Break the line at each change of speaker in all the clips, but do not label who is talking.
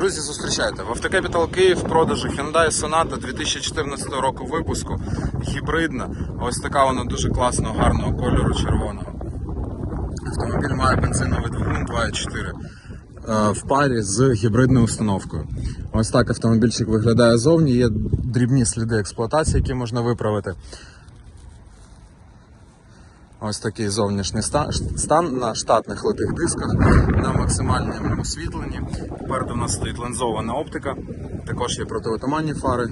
Друзі, зустрічайте. В Автокепітал Київ продажу Hyundai Sonata 2014 року випуску. Гібридна. Ось така вона дуже класного, гарного кольору червоного. Автомобіль має бензиновий двигун 2.4 е, в парі з гібридною установкою. Ось так автомобільчик виглядає зовні. Є дрібні сліди експлуатації, які можна виправити. Ось такий зовнішній стан на штатних литих дисках, на максимальному освітленні. Попереду у нас стоїть лензована оптика, також є протиотуманні фари.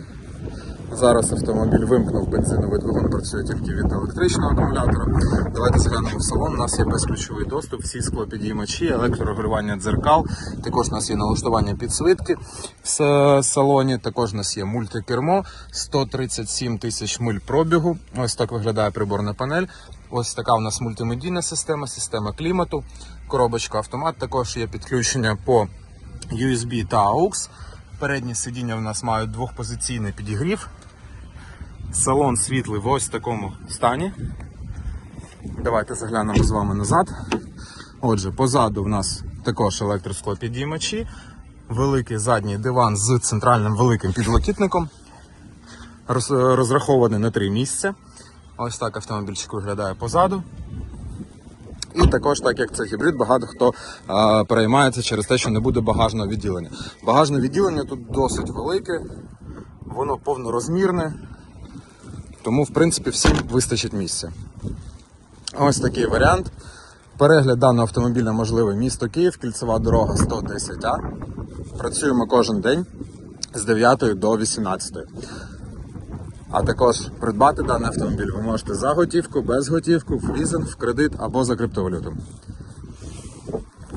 Зараз автомобіль вимкнув бензиновий двигун, працює тільки від електричного акумулятора. Давайте заглянемо в салон. У нас є безключовий доступ, всі склопідіймачі, електрорегулювання дзеркал. Також у нас є налаштування підсвітки в салоні. Також у нас є мультикермо, 137 тисяч миль пробігу. Ось так виглядає приборна панель. Ось така у нас мультимедійна система, система клімату, коробочка автомат. Також є підключення по USB та AUX. Передні сидіння в нас мають двохпозиційний підігрів. Салон світлий в ось такому стані. Давайте заглянемо з вами назад. Отже, позаду в нас також електросклопідіймачі, великий задній диван з центральним великим підлокітником. Розрахований на три місця. Ось так автомобільчик виглядає позаду. І також, так як це гібрид, багато хто е, переймається через те, що не буде багажного відділення. Багажне відділення тут досить велике, воно повнорозмірне, тому в принципі всім вистачить місця. Ось такий варіант. Перегляд даного автомобіля можливий місто Київ, кільцева дорога 110А. Працюємо кожен день з 9 до 18. А також придбати даний автомобіль ви можете за готівку, без готівку, в лізинг, в кредит або за криптовалюту.